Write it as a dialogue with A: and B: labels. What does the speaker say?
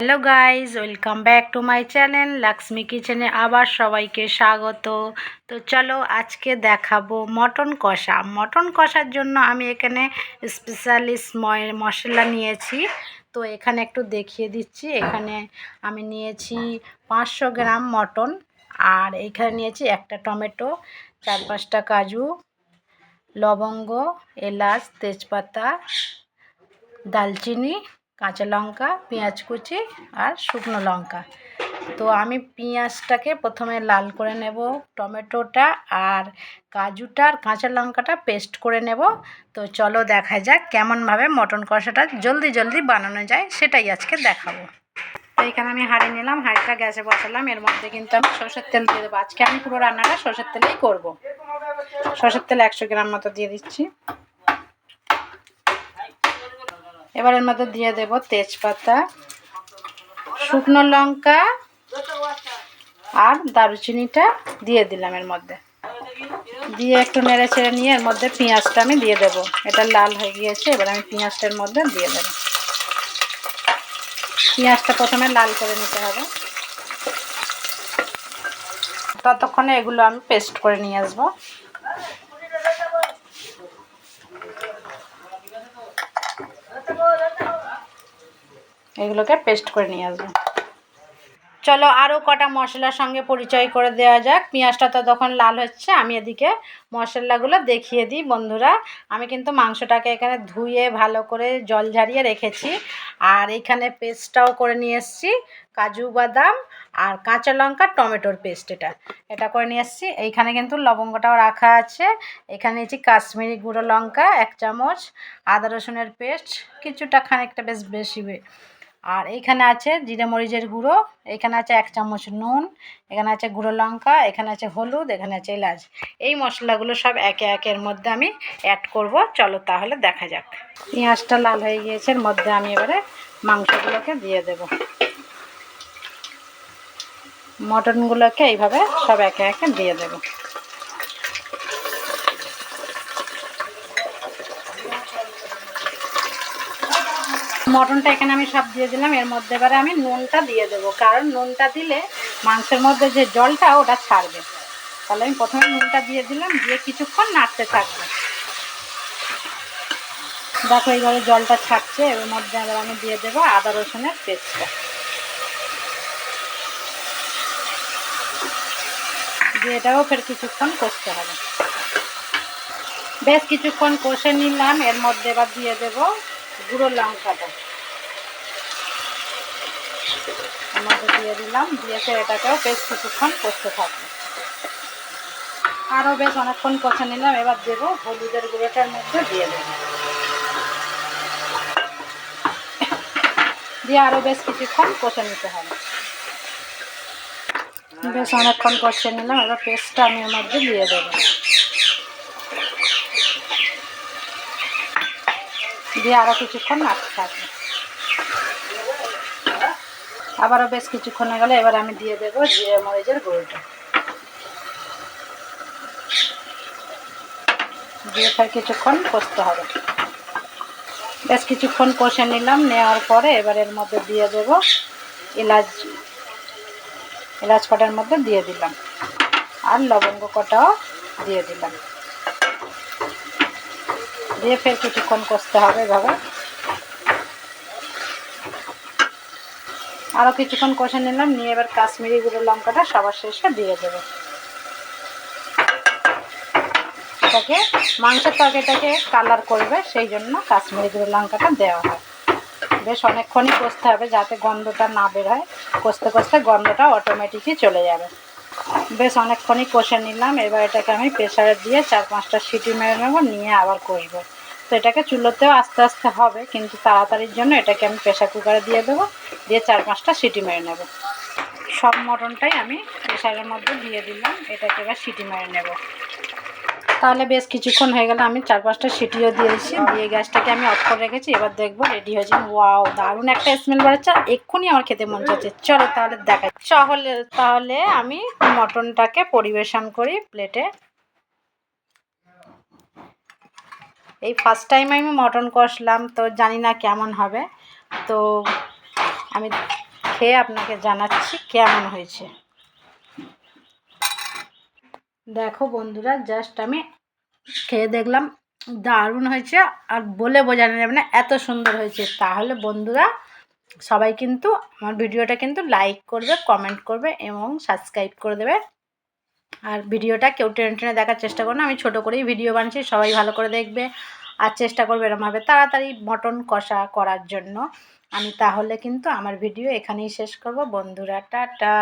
A: Hello guys welcome back to my channel Laxmi কিচেনে আবার সবাইকে স্বাগত। তো চলো আজকে দেখাবো মটন কষা। মটন কষার জন্য আমি এখানে স্পেশালিস্ট মশলা নিয়েছি। তো এখানে একটু দেখিয়ে দিচ্ছি। এখানে আমি নিয়েছি পাঁচশো গ্রাম মটন আর এখানে নিয়েছি একটা টমেটো, চার পাঁচটা কাজু, লবঙ্গ, এলাচ, তেজপাতা, দালচিনি কাঁচা লঙ্কা, পেঁয়াজ কুচি আর শুকনো লঙ্কা। তো আমি পেঁয়াজটাকে প্রথমে লাল করে নেব টমেটোটা আর কাজুটা আর কাঁচা লঙ্কাটা পেস্ট করে নেব। তো চলো দেখা যাক কেমনভাবে মটন কষাটা জলদি জলদি বানানো যায়, সেটাই আজকে দেখাবো। তো এখানে আমি হাঁড়ি নিলাম, হাঁড়িটা গ্যাসে বসালাম। এর মধ্যে কিন্তু আমি সর্ষের তেল দিয়ে দেবো। আজকে আমি পুরো রান্নাটা সর্ষের তেলেই করব। সর্ষের তেল একশো গ্রাম মতো দিয়ে দিচ্ছি। এবার এর মধ্যে দিয়ে দেব তেজপাতা, শুকনো লঙ্কা আর দারুচিনিটা দিয়ে দিলাম এর মধ্যে। দিয়ে একটু নেড়ে ছেড়ে নিয়ে এর মধ্যে পেঁয়াজটা আমি দিয়ে দেব। এটা লাল হয়ে গিয়েছে, এবার আমি পেঁয়াজটার মধ্যে দিয়ে দেব। পেঁয়াজটা প্রথমে লাল করে নিতে হবে। ততক্ষণে এগুলো আমি পেস্ট করে নিয়ে আসব। এগুলোকে পেস্ট করে নিয়ে আসব। চলো আরও কটা মশলার সঙ্গে পরিচয় করে দেওয়া যাক। পেঁয়াজটা তো তখন লাল হচ্ছে, আমি এদিকে মশলাগুলো দেখিয়ে দিই বন্ধুরা। আমি কিন্তু মাংসটাকে এখানে ধুয়ে ভালো করে জল ঝারিয়ে রেখেছি। আর এখানে পেস্টটাও করে নিয়ে এসেছি, কাজু বাদাম আর কাঁচা লঙ্কা, টমেটোর পেস্ট এটা। এটা করে নিয়ে এসেছি। এইখানে কিন্তু লবঙ্গটাও রাখা আছে। এখানে নিয়েছি কাশ্মীরি গুঁড়ো লঙ্কা, এক চামচ, আদা রসুনের পেস্ট, কিছুটা খানিকটা বেশ বেশি আর এইখানে আছে জিরে মরিচের গুঁড়ো, এখানে আছে এক চামচ নুন, এখানে আছে গুঁড়ো লঙ্কা, এখানে আছে হলুদ, এখানে আছে এলাচ। এই মশলাগুলো সব একে একের মধ্যে আমি অ্যাড করব। চলো তাহলে দেখা যাক। পেঁয়াজটা লাল হয়ে গিয়েছে, এর মধ্যে আমি এবারে মাংসগুলোকে দিয়ে দেব। মটনগুলোকে এইভাবে সব একে একে দিয়ে দেবো। মটনটা এখানে আমি সব দিয়ে দিলাম। এর মধ্যে এবারে আমি নুনটা দিয়ে দেবো। কারণ নুনটা দিলে মাংসের মধ্যে যে জলটা, ওটা ছাড়বে। তাহলে আমি প্রথমে নুনটা দিয়ে দিলাম। দিয়ে কিছুক্ষণ নাড়তে থাকবে। দেখো এইভাবে জলটা ছাড়ছে। এর মধ্যে আবার আমি দিয়ে দেবো আদা রসুনের পেস্টটা। দিয়ে এটাও ফের কিছুক্ষণ কষতে হবে। বেশ কিছুক্ষণ কষে নিলাম। এর মধ্যে এবার দিয়ে দেবো গুঁড়ো লঙ্কাটা। মধ্যে দিয়ে দিলাম, দিয়ে সে এটাকেও বেশ কিছুক্ষণ করতে থাকবে। আরও বেশ অনেকক্ষণ কষে নিলাম, এবার দেবো হলুদের গুঁড়োটার মধ্যে দিয়ে দেবো। দিয়ে আরও বেশ কিছুক্ষণ কষে নিতে হবে। বেশ অনেকক্ষণ কষে নিলাম, এবার পেস্টটা আমি এর মধ্যে দিয়ে দেবো। দিয়ে আরও কিছুক্ষণ নাড়তে থাকবে। আবারও বেশ কিছুক্ষণ হয়ে গেলে, এবার আমি দিয়ে দেবো জিরে মরিচের গুঁড়োটা। দিয়ে ফের কিছুক্ষণ কষতে হবে। বেশ কিছুক্ষণ কষে নিলাম, নেওয়ার পরে এবার এর মধ্যে দিয়ে দেবো এলাচ এলাচ কটার মধ্যে দিয়ে দিলাম। আর লবঙ্গ কটাও দিয়ে দিলাম। দিয়ে ফের কিছুক্ষণ কষতে হবে এভাবে। আরও কিছুক্ষণ কষে নিলাম, নিয়ে এবার কাশ্মীরি গুঁড়ো লঙ্কাটা সবার শেষে দিয়ে দেবো। এটাকে, মাংসের তরকারিটাকে কালার করবে, সেই জন্য কাশ্মীরি গুঁড়ো লঙ্কাটা দেওয়া হয়। বেশ অনেকক্ষণই কষতে হবে যাতে গন্ধটা না বের হয়। কষতে কষতে গন্ধটা অটোমেটিকই চলে যাবে। বেশ অনেকক্ষণই কষে নিলাম, এবার এটাকে আমি প্রেশারে দিয়ে চার পাঁচটা সিটি মেরে নেব, নিয়ে আবার কষবো। তো এটাকে চুলোতেও আস্তে আস্তে হবে, কিন্তু তাড়াতাড়ির জন্য এটাকে আমি প্রেশার কুকারে দিয়ে দেবো, দিয়ে চার পাঁচটা সিটি মেরে নেব। সব মটনটাই আমি প্রেশারের মধ্যে দিয়ে দিলাম, এটাকে এবার সিটি মেরে নেব। তাহলে বেশ কিছুক্ষণ হয়ে গেলে, আমি চার পাঁচটা সিটিও দিয়েছি, দিয়ে গ্যাসটাকে আমি অফ করে রেখেছি, এবার দেখব রেডি হয়েছে ওয়াও দারুণ একটা স্মেল বেরোচ্ছে এক্ষুনি আমার খেতে মন চাচ্ছে। চলো তাহলে দেখাই। তাহলে তাহলে আমি মটনটাকে পরিবেশন করি প্লেটে এই ফার্স্ট টাইম আমি মটন কষলাম, তো জানি না কেমন হবে। তো আমি খেয়ে আপনাকে জানাচ্ছি কেমন হয়েছে। দেখো বন্ধুরা জাস্ট আমি খেয়ে দেখলাম দারুণ হয়েছে, আর বলে বোঝানো যাবে না এত সুন্দর হয়েছে। তাহলে বন্ধুরা, সবাই কিন্তু আমার ভিডিওটা কিন্তু লাইক করবে কমেন্ট করবে এবং সাবস্ক্রাইব করে দেবে। আর ভিডিওটা কেউ টেনে টেনে দেখার চেষ্টা করো না, আমি ছোটো করেই ভিডিও বানিয়েছি, সবাই ভালো করে দেখবে আর চেষ্টা করবে এরমভাবে তাড়াতাড়ি মটন কষা করার জন্য। আমি তাহলে কিন্তু আমার ভিডিও এখানেই শেষ করব। বন্ধুরা, টাটা।